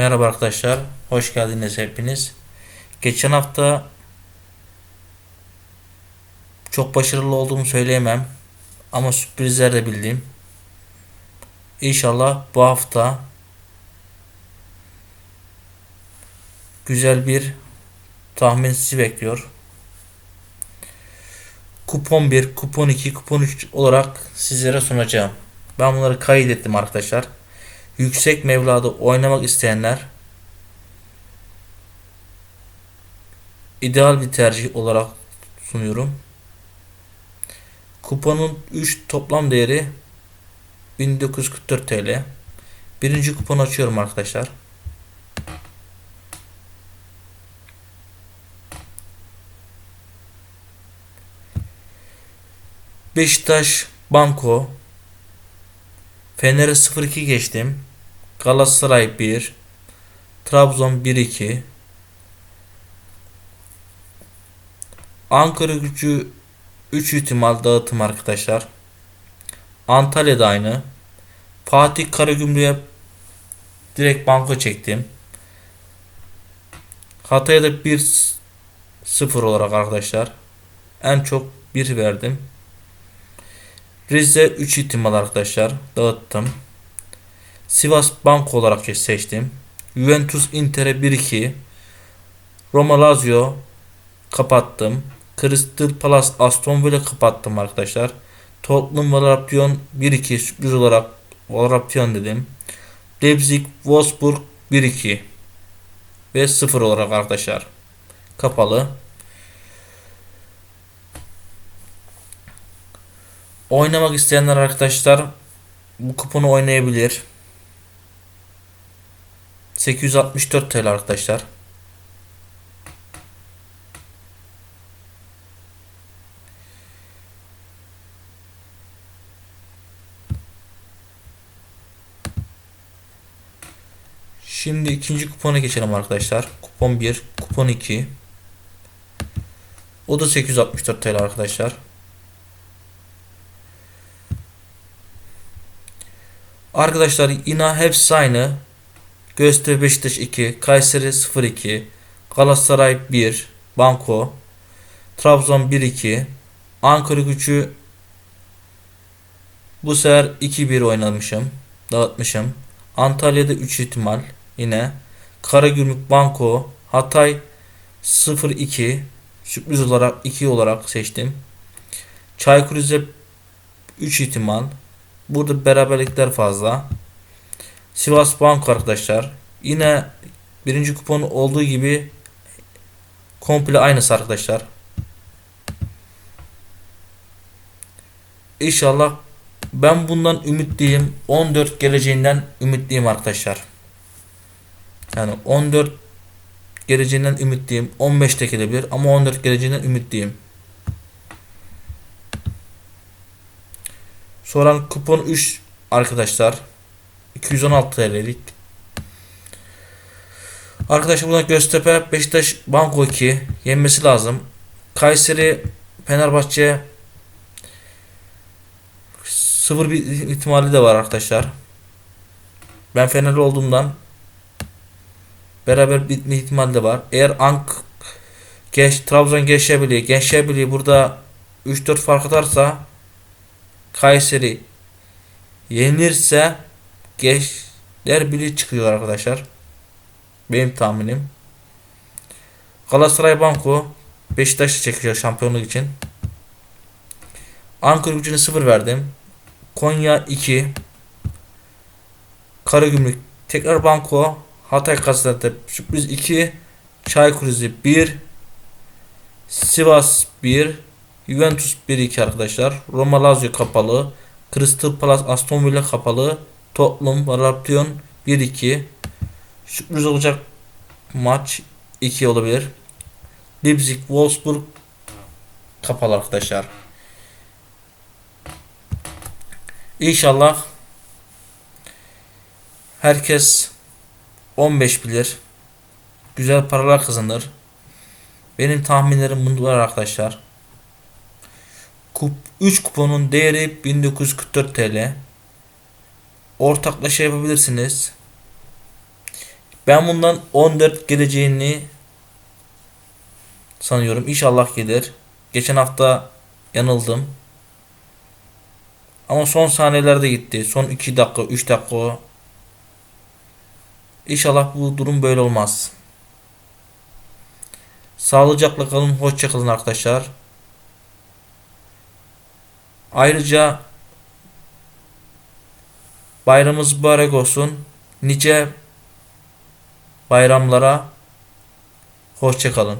Merhaba arkadaşlar, hoş geldiniz hepiniz. Geçen hafta çok başarılı olduğumu söyleyemem ama sürprizler de bildim. İnşallah bu hafta güzel bir tahmin sizi bekliyor. Kupon 1, kupon 2, kupon 3 olarak sizlere sunacağım. Ben bunları kaydettim arkadaşlar. Yüksek mevlada oynamak isteyenler ideal bir tercih olarak sunuyorum. Kuponun 3 toplam değeri 1944 TL. Birinci kuponu açıyorum arkadaşlar. Beşiktaş Banko Fener'e 0-2 geçtim. Galatasaray 1 Trabzon 1-2 Ankara gücü 3 ihtimal dağıtım arkadaşlar. Antalya'da aynı. Fatih Karagümrük'e direkt banko çektim. Hatay'da 1-0 olarak arkadaşlar. En çok 1 verdim. Rize 3 ihtimal arkadaşlar. Dağıttım. Sivas Banko olarak seçtim. Juventus Inter'e 1-2. Roma Lazio kapattım. Crystal Palace Aston Villa kapattım arkadaşlar. Tottenham Wolverhampton 1-2 sürpriz olarak Wolverhampton dedim. Leipzig Wolfsburg 1-2 ve 0 olarak arkadaşlar. Kapalı. Oynamak isteyenler arkadaşlar bu kuponu oynayabilir. 864 TL arkadaşlar. Şimdi ikinci kupona geçelim arkadaşlar. Kupon 1, kupon 2. O da 864 TL arkadaşlar. Arkadaşlar yine hepsi aynı. Göztepe Beşiktaş 2, Kayseri 0-2, Galatasaray 1, Banko, Trabzon 1-2, Ankara gücü bu sefer 2-1 oynamışım. Dağıtmışım. Antalya'da 3 ihtimal yine. Karagümrük Banko, Hatay 0-2 sürpriz olarak 2 olarak seçtim. Çaykur Rize 3 ihtimal. Burada beraberlikler fazla. Sivas Bank arkadaşlar. Yine birinci kupon olduğu gibi komple aynısı arkadaşlar. İnşallah ben bundan ümitliyim. 14 geleceğinden ümitliyim arkadaşlar. Yani 14 geleceğinden ümitliyim. 15 de gelebilir ama 14 geleceğinden ümitliyim. Sonra kupon 3 arkadaşlar. 216 TL'lik. Arkadaşlar buna Göztepe Beşiktaş Banko 2 yenmesi lazım. Kayseri Fenerbahçe 0 bir ihtimali de var arkadaşlar. Ben Fenerli olduğumdan beraber bitme ihtimali de var. Eğer Ank Geç Trabzon Gençler Birliği burada 3-4 fark atarsa Kayseri yenilirse Gençler Birliği çıkıyor arkadaşlar. Benim tahminim. Galatasaray Banko Beşiktaş'ı çekiyor şampiyonluk için. Ankara gücüne 0 verdim. Konya 2. Karagümrük tekrar Banko Hatay Gaziantep sürpriz 2. Çaykur Rize 1. Sivas 1. Juventus 1-2 arkadaşlar. Roma Lazio kapalı. Crystal Palace Aston Villa kapalı. Tottenham Wolverhampton 1-2. Sürpriz olacak maç 2 olabilir. Leipzig Wolfsburg kapalı arkadaşlar. İnşallah herkes 15 bilir. Güzel paralar kazanır. Benim tahminlerim bunlar arkadaşlar. Kup 3 kuponun değeri 1944 TL. Ortaklaşa yapabilirsiniz. Ben bundan 14 geleceğini sanıyorum. İnşallah gelir. Geçen hafta yanıldım. Ama son saniyelerde gitti. Son 2 dakika, 3 dakika. İnşallah bu durum böyle olmaz. Sağlıcakla kalın, hoşça kalın arkadaşlar. Ayrıca bayramımız mübarek olsun. Nice bayramlara hoşça kalın.